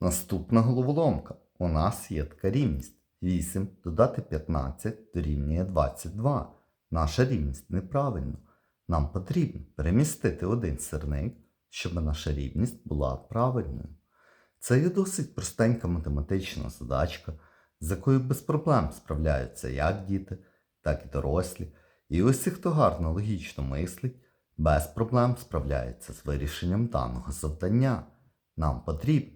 Наступна головоломка. У нас є така рівність. 8 додати 15 дорівнює 22. Наша рівність неправильна. Нам потрібно перемістити один сирник, щоб наша рівність була правильною. Це є досить простенька математична задачка, з якою без проблем справляються як діти, так і дорослі. І усі, хто гарно логічно мислить, без проблем справляється з вирішенням даного завдання. Нам потрібно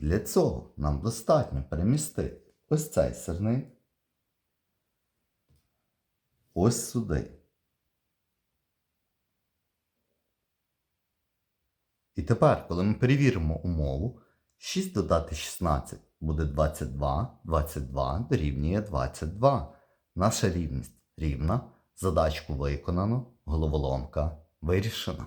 Для цього нам достатньо перемістити ось цей сирник ось сюди. І тепер, коли ми перевіримо умову, 6 додати 16 буде 22, 22 дорівнює 22. Наша рівність рівна, задачку виконано, головоломка вирішена.